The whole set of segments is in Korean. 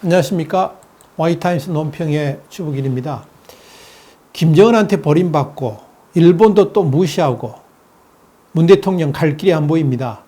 안녕하십니까. 와이타임스 논평의 주북일입니다. 김정은한테 버림받고 일본도 또 무시하고 문 대통령 갈 길이 안 보입니다.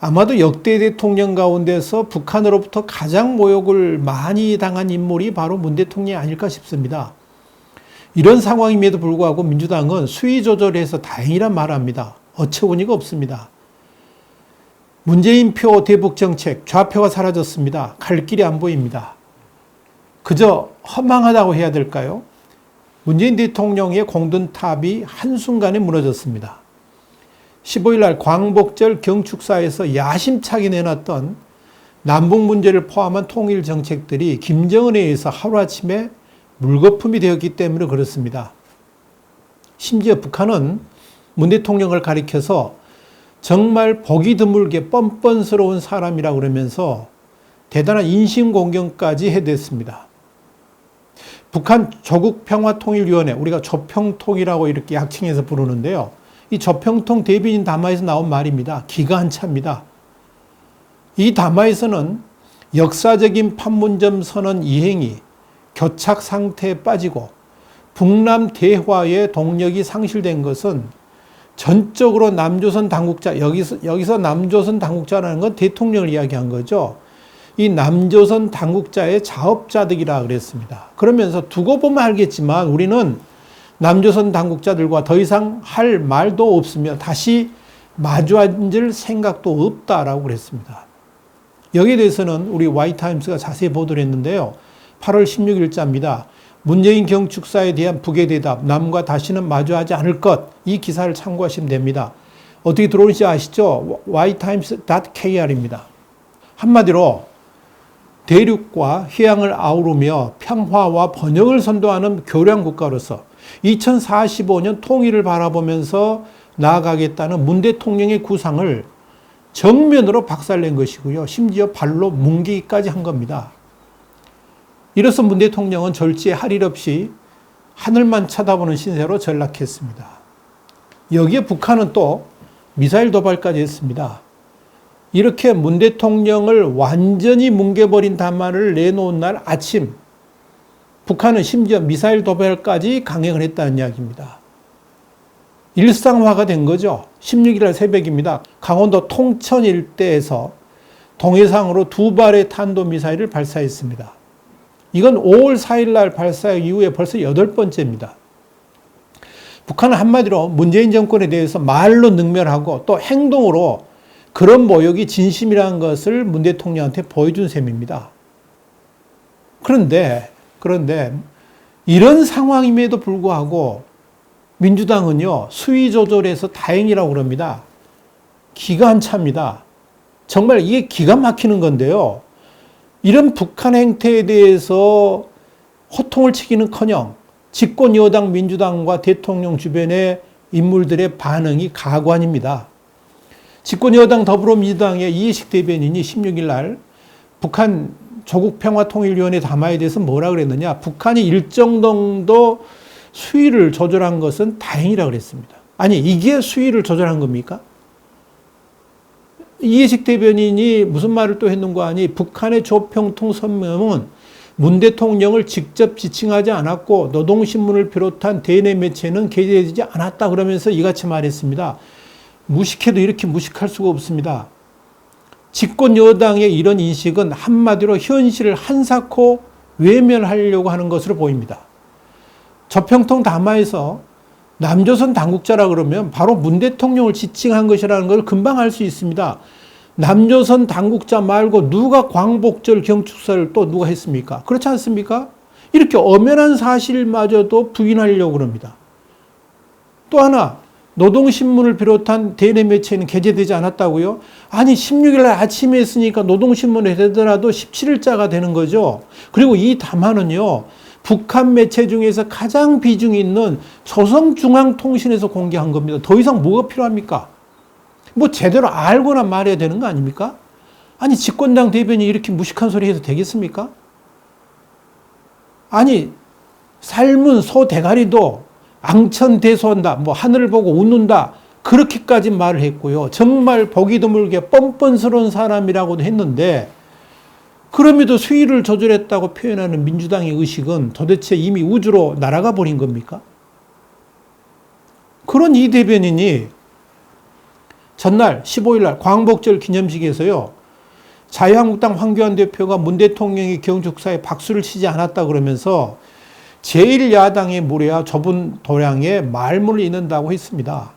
아마도 역대 대통령 가운데서 북한으로부터 가장 모욕을 많이 당한 인물이 바로 문 대통령이 아닐까 싶습니다. 이런 상황임에도 불구하고 민주당은 수위 조절해서 다행이란 말합니다. 어처구니가 없습니다. 문재인 표 대북 정책 좌표가 사라졌습니다. 갈 길이 안 보입니다. 그저 허망하다고 해야 될까요? 문재인 대통령의 공든탑이 한순간에 무너졌습니다. 15일 날 광복절 경축사에서 야심차게 내놨던 남북 문제를 포함한 통일 정책들이 김정은에 의해서 하루아침에 물거품이 되었기 때문에 그렇습니다. 심지어 북한은 문 대통령을 가리켜서 정말 보기 드물게 뻔뻔스러운 사람이라고 그러면서 대단한 인신공격까지 해댔습니다. 북한 조국평화통일위원회, 우리가 조평통이라고 이렇게 약칭해서 부르는데요. 이 조평통 대변인 담화에서 나온 말입니다. 기가 한차입니다. 이 담화에서는 역사적인 판문점 선언 이행이 교착 상태에 빠지고 북남 대화의 동력이 상실된 것은 전적으로 남조선 당국자 여기서 여기서 남조선 당국자라는 건 대통령을 이야기한 거죠. 이 남조선 당국자의 자업자득이라 그랬습니다. 그러면서 두고 보면 알겠지만 우리는 남조선 당국자들과 더 이상 할 말도 없으며 다시 마주 앉을 생각도 없다라고 그랬습니다. 여기에 대해서는 우리 와이타임스가 자세히 보도를 했는데요. 8월 16일자입니다. 문재인 경축사에 대한 북의 대답, 남과 다시는 마주하지 않을 것, 이 기사를 참고하시면 됩니다. 어떻게 들어오는지 아시죠? ytimes.kr입니다. 한마디로 대륙과 해양을 아우르며 평화와 번영을 선도하는 교량 국가로서 2045년 통일을 바라보면서 나아가겠다는 문 대통령의 구상을 정면으로 박살낸 것이고요. 심지어 발로 뭉개기까지 한 겁니다. 이로써 문 대통령은 절제에 할일 없이 하늘만 쳐다보는 신세로 전락했습니다. 여기에 북한은 또 미사일 도발까지 했습니다. 이렇게 문 대통령을 완전히 뭉개버린 담화를 내놓은 날 아침, 북한은 심지어 미사일 도발까지 강행을 했다는 이야기입니다. 일상화가 된 거죠. 16일 새벽입니다. 강원도 통천 일대에서 동해상으로 두 발의 탄도미사일을 발사했습니다. 이건 5월 4일 날 발사 이후에 벌써 여덟 번째입니다. 북한은 한마디로 문재인 정권에 대해서 말로 능멸하고 또 행동으로 그런 모욕이 진심이라는 것을 문 대통령한테 보여준 셈입니다. 그런데, 그런데 이런 상황임에도 불구하고 민주당은요, 수위 조절해서 다행이라고 그럽니다. 기가 한차입니다. 정말 이게 기가 막히는 건데요. 이런 북한 행태에 대해서 호통을 치기는 커녕 집권 여당 민주당과 대통령 주변의 인물들의 반응이 가관입니다. 집권 여당 더불어민주당의 이해식 대변인이 16일 날 북한 조국평화통일위원회 담화에 대해서 뭐라 그랬느냐. 북한이 일정 정도 수위를 조절한 것은 다행이라 그랬습니다. 아니, 이게 수위를 조절한 겁니까? 이해식 대변인이 무슨 말을 또 했는가 하니 북한의 조평통 선명은 문 대통령을 직접 지칭하지 않았고 노동신문을 비롯한 대내 매체는 게재되지 않았다 그러면서 이같이 말했습니다. 무식해도 이렇게 무식할 수가 없습니다. 집권 여당의 이런 인식은 한마디로 현실을 한사코 외면하려고 하는 것으로 보입니다. 저평통 담화에서 남조선 당국자라 그러면 바로 문 대통령을 지칭한 것이라는 걸 금방 알 수 있습니다. 남조선 당국자 말고 누가 광복절 경축사를 또 누가 했습니까? 그렇지 않습니까? 이렇게 엄연한 사실마저도 부인하려고 그럽니다. 또 하나, 노동신문을 비롯한 대내 매체는 게재되지 않았다고요? 아니, 16일 날 아침에 했으니까 노동신문에 되더라도 17일자가 되는 거죠. 그리고 이 담화는요, 북한 매체 중에서 가장 비중 있는 조선중앙통신에서 공개한 겁니다. 더 이상 뭐가 필요합니까? 뭐 제대로 알거나 말해야 되는 거 아닙니까? 아니, 집권당 대변이 이렇게 무식한 소리 해도 되겠습니까? 아니, 삶은 소 대가리도 앙천대소한다, 뭐 하늘을 보고 웃는다, 그렇게까지 말을 했고요. 정말 보기 드물게 뻔뻔스러운 사람이라고도 했는데, 그럼에도 수위를 조절했다고 표현하는 민주당의 의식은 도대체 이미 우주로 날아가 버린 겁니까? 그런 이 대변인이 전날 15일날 광복절 기념식에서요. 자유한국당 황교안 대표가 문 대통령이 경축사에 박수를 치지 않았다 그러면서 제1야당의 무례와 좁은 도량에 말문을 잇는다고 했습니다.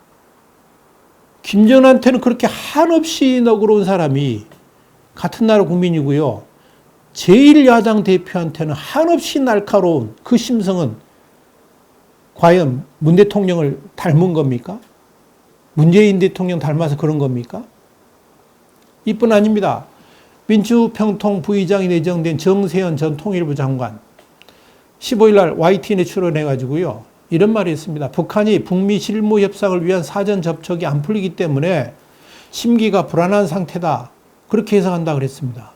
김정한테는 그렇게 한없이 너그러운 사람이 같은 나라 국민이고요. 제1야당 대표한테는 한없이 날카로운 그 심성은 과연 문 대통령을 닮은 겁니까? 문재인 대통령 닮아서 그런 겁니까? 이뿐 아닙니다. 민주평통 부의장이 내정된 정세현 전 통일부 장관 15일 날 YTN에 출연해 가지고요. 이런 말이 있습니다. 북한이 북미 실무 협상을 위한 사전 접촉이 안 풀리기 때문에 심기가 불안한 상태다. 그렇게 해석한다 그랬습니다.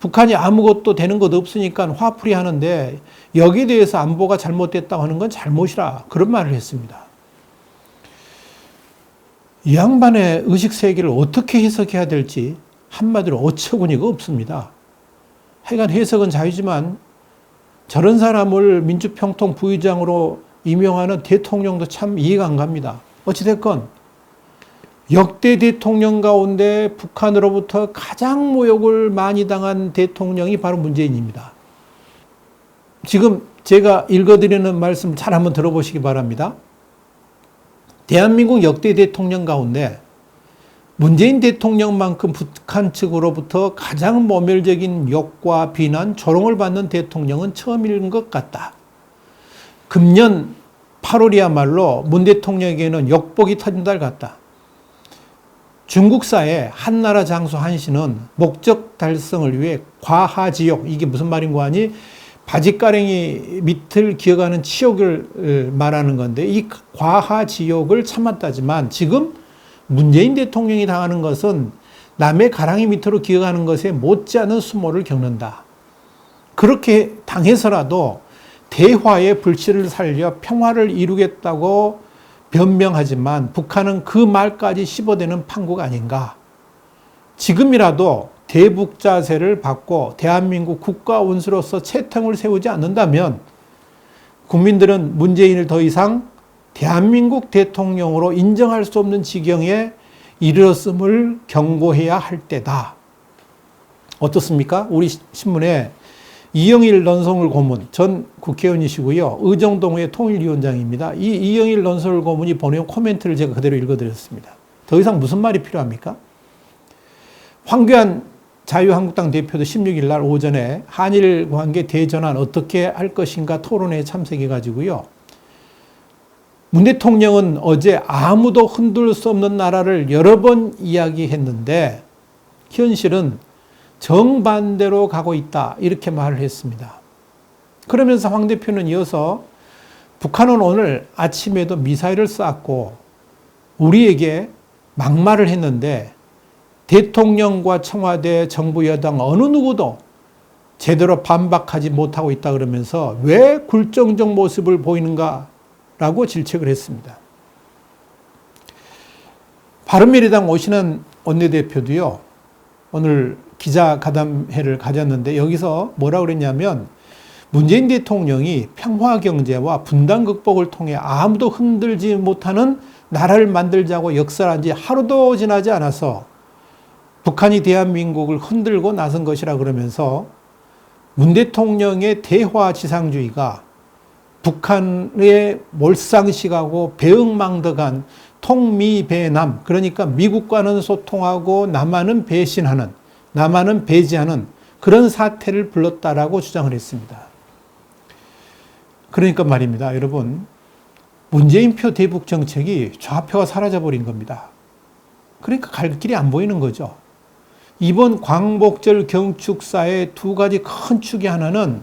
북한이 아무것도 되는 것 없으니까 화풀이 하는데 여기에 대해서 안보가 잘못됐다고 하는 건 잘못이라 그런 말을 했습니다. 이 양반의 의식 세계를 어떻게 해석해야 될지 한마디로 어처구니가 없습니다. 하여간 해석은 자유지만 저런 사람을 민주평통 부의장으로 임명하는 대통령도 참 이해가 안 갑니다. 어찌됐건 역대 대통령 가운데 북한으로부터 가장 모욕을 많이 당한 대통령이 바로 문재인입니다. 지금 제가 읽어드리는 말씀 잘 한번 들어보시기 바랍니다. 대한민국 역대 대통령 가운데 문재인 대통령만큼 북한 측으로부터 가장 모멸적인 욕과 비난, 조롱을 받는 대통령은 처음인 것 같다. 금년 8월이야말로 문 대통령에게는 욕복이 터진 달 같다. 중국사의 한나라 장수 한신은 목적 달성을 위해 과하지욕, 이게 무슨 말인고 하니 바지가랭이 밑을 기어가는 치욕을 말하는 건데 이 과하지욕을 참았다지만 지금 문재인 대통령이 당하는 것은 남의 가랑이 밑으로 기어가는 것에 못지않은 수모를 겪는다. 그렇게 당해서라도 대화의 불씨를 살려 평화를 이루겠다고 변명하지만 북한은 그 말까지 씹어대는 판국 아닌가. 지금이라도 대북 자세를 받고 대한민국 국가 원수로서 채통을 세우지 않는다면 국민들은 문재인을 더 이상 대한민국 대통령으로 인정할 수 없는 지경에 이르렀음을 경고해야 할 때다. 어떻습니까? 우리 신문에 이영일 넌송을 고문 전 국회의원이시고요. 의정동의 통일위원장입니다. 이 이영일 넌송을 고문이 보내온 코멘트를 제가 그대로 읽어드렸습니다. 더 이상 무슨 말이 필요합니까? 황교안 자유한국당 대표도 16일 날 오전에 한일 관계 대전환 어떻게 할 것인가 토론회에 참석해 가지고요. 문 대통령은 어제 아무도 흔들 수 없는 나라를 여러 번 이야기했는데 현실은 정반대로 가고 있다. 이렇게 말을 했습니다. 그러면서 황 대표는 이어서 북한은 오늘 아침에도 미사일을 쐈고 우리에게 막말을 했는데 대통령과 청와대 정부 여당 어느 누구도 제대로 반박하지 못하고 있다 그러면서 왜 굴정적 모습을 보이는가 라고 질책을 했습니다. 바른미래당 오신한 원내대표도요, 오늘 기자 가담회를 가졌는데 여기서 뭐라 그랬냐면 문재인 대통령이 평화 경제와 분단 극복을 통해 아무도 흔들지 못하는 나라를 만들자고 역설한 지 하루도 지나지 않아서 북한이 대한민국을 흔들고 나선 것이라 그러면서 문 대통령의 대화 지상주의가 북한의 몰상식하고 배응망덕한 통미배남 그러니까 미국과는 소통하고 남한은 배신하는 남한은 배제하는 그런 사태를 불렀다라고 주장을 했습니다. 그러니까 말입니다. 여러분, 문재인표 대북 정책이 좌표가 사라져버린 겁니다. 그러니까 갈 길이 안 보이는 거죠. 이번 광복절 경축사의 두 가지 큰 축이 하나는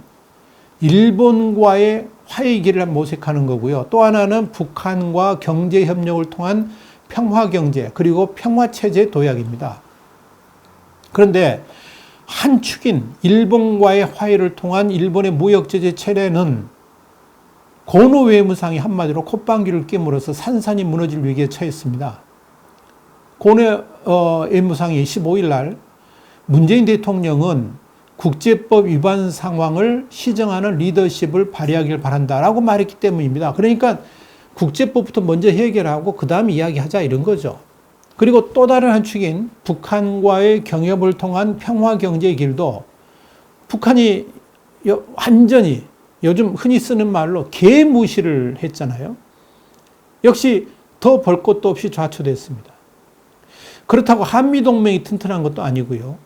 일본과의 화해 길을 모색하는 거고요. 또 하나는 북한과 경제 협력을 통한 평화 경제 그리고 평화 체제 도약입니다. 그런데 한 축인 일본과의 화해를 통한 일본의 무역 제재 체례는 고노 외무상이 한마디로 콧방귀를 꿰물어서 산산이 무너질 위기에 처했습니다. 고노 어, 외무상이 15일 날 문재인 대통령은 국제법 위반 상황을 시정하는 리더십을 발휘하길 바란다라고 말했기 때문입니다. 그러니까 국제법부터 먼저 해결하고 그 다음 이야기하자 이런 거죠. 그리고 또 다른 한 축인 북한과의 경협을 통한 평화 경제의 길도 북한이 여- 완전히 요즘 흔히 쓰는 말로 개무시를 했잖아요. 역시 더 볼 것도 없이 좌초됐습니다. 그렇다고 한미동맹이 튼튼한 것도 아니고요.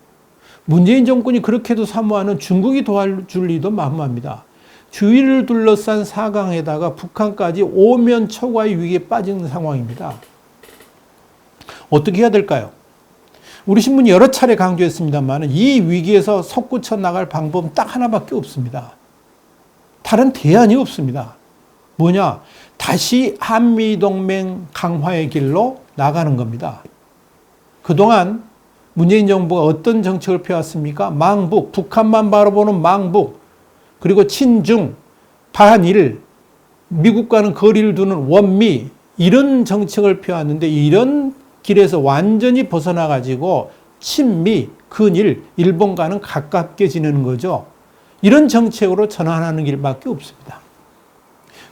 문재인 정권이 그렇게도 사모하는 중국이 도와줄 리도 만무합니다. 주위를 둘러싼 사강에다가 북한까지 오면 초과의 위기에 빠진 상황입니다. 어떻게 해야 될까요? 우리 신문이 여러 차례 강조했습니다만 이 위기에서 솟구쳐 나갈 방법은 딱 하나밖에 없습니다. 다른 대안이 없습니다. 뭐냐? 다시 한미동맹 강화의 길로 나가는 겁니다. 그동안 문재인 정부가 어떤 정책을 펴왔습니까? 망북, 북한만 바라보는 망북, 그리고 친중, 반일, 미국과는 거리를 두는 원미, 이런 정책을 펴왔는데 이런 길에서 완전히 벗어나가지고 친미, 근일, 일본과는 가깝게 지내는 거죠. 이런 정책으로 전환하는 길밖에 없습니다.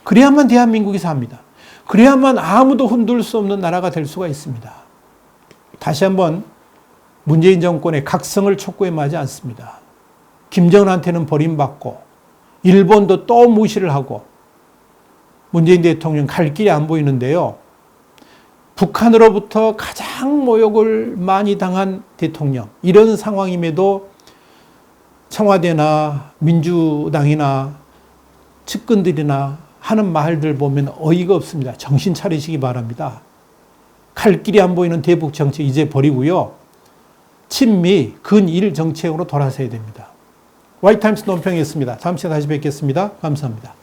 그래야만 대한민국이 삽니다. 그래야만 아무도 흔들 수 없는 나라가 될 수가 있습니다. 다시 한번 문재인 정권의 각성을 촉구해 마지 않습니다. 김정은한테는 버림받고 일본도 또 무시를 하고 문재인 대통령 갈 길이 안 보이는데요. 북한으로부터 가장 모욕을 많이 당한 대통령 이런 상황임에도 청와대나 민주당이나 측근들이나 하는 말들 보면 어이가 없습니다. 정신 차리시기 바랍니다. 갈 길이 안 보이는 대북 정책 이제 버리고요. 친미, 근일 정책으로 돌아서야 됩니다. 와이타임스 논평이었습니다. 시간에 다시 뵙겠습니다. 감사합니다.